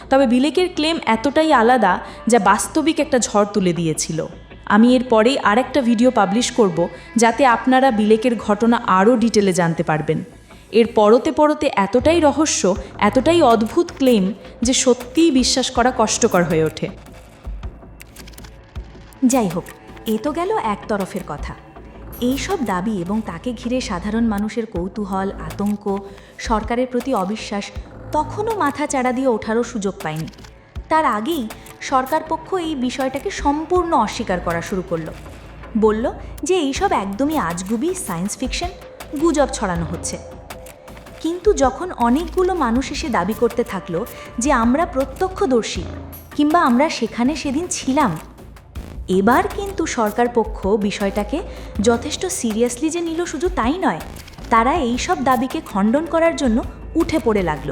তবে বিলেকের ক্লেম এতটাই আলাদা যা বাস্তবিক একটা ঝড় তুলে দিয়েছিল। আমি এর পরেই আরেকটা ভিডিও পাবলিশ করব যাতে আপনারা বিলেকের ঘটনা আরও ডিটেলে জানতে পারবেন। এর পরতে পরতে এতটাই রহস্য, এতটাই অদ্ভুত ক্লেম যে সত্যিই বিশ্বাস করা কষ্টকর হয়ে ওঠে। যাই হোক, এ তো গেল এক তরফের কথা। এই সব দাবি এবং তাকে ঘিরে সাধারণ মানুষের কৌতূহল, আতঙ্ক, সরকারের প্রতি অবিশ্বাস তখনও মাথা চাড়া দিয়ে ওঠারও সুযোগ পায়নি। তার আগেই সরকার পক্ষ এই বিষয়টাকে সম্পূর্ণ অস্বীকার করা শুরু করল। বলল যে এইসব একদমই আজগুবি সায়েন্স ফিকশন, গুজব ছড়ানো হচ্ছে। কিন্তু যখন অনেকগুলো মানুষ এসে দাবি করতে থাকল যে আমরা প্রত্যক্ষদর্শী কিংবা আমরা সেখানে সেদিন ছিলাম, এবার কিন্তু সরকার পক্ষ বিষয়টাকে যথেষ্ট সিরিয়াসলি যে নিল শুধু তাই নয়, তারা এইসব দাবিকে খণ্ডন করার জন্য উঠে পড়ে লাগল।